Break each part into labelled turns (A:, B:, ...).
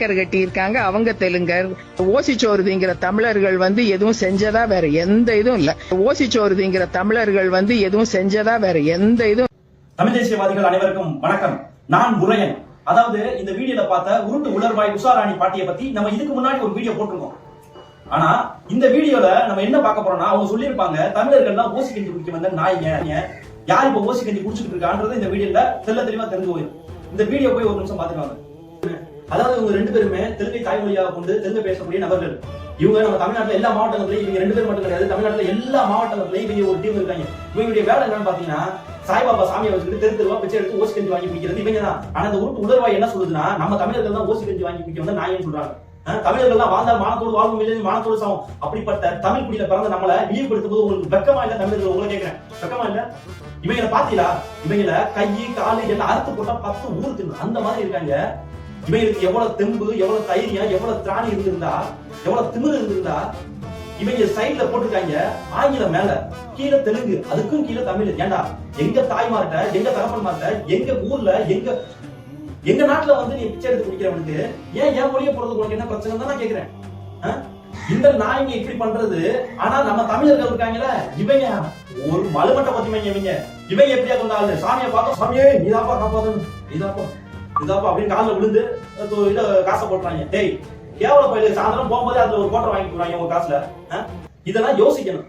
A: Acre கட்டியிருக்காங்க அவங்க தெலுங்கர். ஓசிச்சோறுதிங்கிற தமிழர்கள் வந்து எதுவும் செஞ்சதா வேற எந்த இதுவும் இல்ல. ஓசிச்சோறுதிங்கிற தமிழர்கள் வந்து எதுவும் செஞ்சதா வேற எந்த இதுவும்
B: தமிழ் தேசியவாதிகள் அனைவருக்கும் வணக்கம். நான் முரையன். அதாவது இந்த வீடியோல பார்த்த உருட்டு உலர்வாய் உஷாராணி பாட்டியை பத்தி நம்ம இதுக்கு முன்னாடி ஒரு வீடியோ போட்டிருக்கோம். ஆனா இந்த வீடியோல நம்ம என்ன பார்க்க போறோம்னா அவங்க சொல்லியிருப்பாங்க தமிழர்கள் தான் ஓசி கஞ்சி குடிக்க வந்த நாய்ங்க யார் இப்ப ஓசி கஞ்சி குடிச்சிட்டு இருக்கான்றது இந்த வீடியோல தெல்ல தெளிவா தெரிஞ்சு போயிடும் இந்த வீடியோ போய் ஒரு நிமிஷம் பாத்துக்காங்க அதாவது இவங்க ரெண்டு பேருமே தெலுங்கை தாய்மொழியாக கொண்டு தெலுங்கு பேசக்கூடிய நபர்கள். இவங்க நம்ம தமிழ்நாட்டில் எல்லா மாவட்டங்களையும் இவங்க ரெண்டு பேர் மட்டும் கிடையாது தமிழ்நாட்டில் எல்லா மாவட்டங்களையும் இவங்க ஒரு டீம் இருக்காங்க. இவங்களுடைய வேலை என்னன்னு பாத்தீங்கன்னா சாய்பாபா சாமியை வச்சுக்கிட்டு தெரு தெருவா பிச்சை எடுத்து ஓசி கஞ்சி வாங்கி குடிக்கிறது இவங்க தான். ஆனா அந்த உருட்டு உணர்வாய் என்ன சொல்லுதுன்னா நம்ம தமிழர்கள் தான் ஓசி கஞ்சி வாங்கி குடிக்க வந்து நாயன்னு சொல்றாங்க. தமிழர்கள் தான் வாழ்ந்தால் மானத்தோடு வாழ்வும் இல்லை மானத்தோடு சாவும். அப்படிப்பட்ட தமிழ் குடியில பிறந்த நம்மள இழிவுபடுத்தும் போது உங்களுக்கு வெக்கமா இல்ல தமிழர்கள்? உங்களை கேட்கிறேன் வெக்கமா இல்ல? இவங்களை பாத்தீங்களா இவங்கள கை காலு எல்லாம் அறுத்து போட்டா பத்து ஊருக்கு அந்த மாதிரி இருக்காங்க. இவங்களுக்கு எவ்வளவு தெம்பு எவ்வளவு தைரியம் எவ்வளவு திராணி இருந்திருந்தா எவ்வளவு திமிர் இருந்திருந்தா இவங்க சைடுல போட்டிருக்காங்க ஆங்கிலம் மேல. கீழே தெலுங்கு அதுக்கும் கீழே தமிழ். ஏண்டா? எங்க தாய்மார்கிட்ட எங்க தகப்பன்மார்கிட்ட எங்க ஊர்ல எங்க எங்க நாட்டுல வந்து நீ பிச்சை எடுத்து குடிக்கிறவனுக்கு ஏன் ஏன் மொழியை போறது உனக்கு என்ன பிரச்சனை தான் நான் கேக்குறேன். இந்த நாயங்க இப்படி பண்றது ஆனா நம்ம தமிழர்கள் இருக்காங்கல்ல இவங்க ஒரு மலுமட்ட பத்திமைங்க இவங்க. இவங்க எப்படியா கொண்டாள் சாமியை பார்த்தா சாமியே நீதாப்பா காப்பாத்தணும் நீதாப்பா. இதாப்பா அப்படின்னு காலில் விழுந்து அது காசை போட்டுறாங்க. டேய் கேவல பயில சாயந்தரம் போகும்போது அதுல ஒரு கோட்டை வாங்கி போறாங்க உங்க காசுல. இதெல்லாம் யோசிக்கணும்.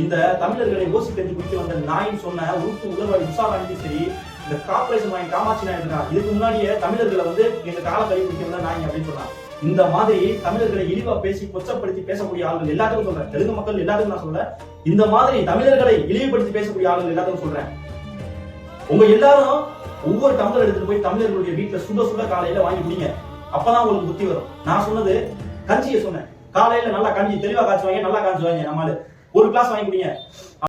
B: இந்த தமிழர்களை யோசி தெரிஞ்சு குடிக்க வந்த நாயின்னு சொன்ன உருட்டு உலர்வாடி உஷாராணிக்கும் சரி இந்த கார்பரேஷன் வாங்கி காமாட்சி நாய் இருக்கான் இதுக்கு முன்னாடியே தமிழர்களை வந்து எங்க கால கை குடிக்க வந்த நாய் அப்படின்னு சொன்னான். இந்த மாதிரி தமிழர்களை இழிவா பேசி கொச்சப்படுத்தி பேசக்கூடிய ஆளுகள் எல்லாத்துக்கும் சொல்றேன். தெலுங்கு மக்கள் எல்லாத்துக்கும் நான் சொல்றேன். இந்த மாதிரி தமிழர்களை இழிவுபடுத்தி பேசக்கூடிய ஆளுகள் எல்லாத்துக்கும் சொல்றேன். உங்க எல்லாரும் ஒவ்வொரு டம்ளர் எடுத்துட்டு போய் தமிழர்களுடைய வீட்டுல சுட சுட காலையில வாங்கி குடிங்க. அப்பதான் உங்களுக்கு புத்தி வரும். நான் சொன்னது கஞ்சியை சொன்னேன். காலையில நல்லா கஞ்சி தெளிவா காய்ச்சி வாங்க நல்லா காய்ச்சி வாங்க நம்மளால ஒரு கிளாஸ் வாங்கி குடிங்க.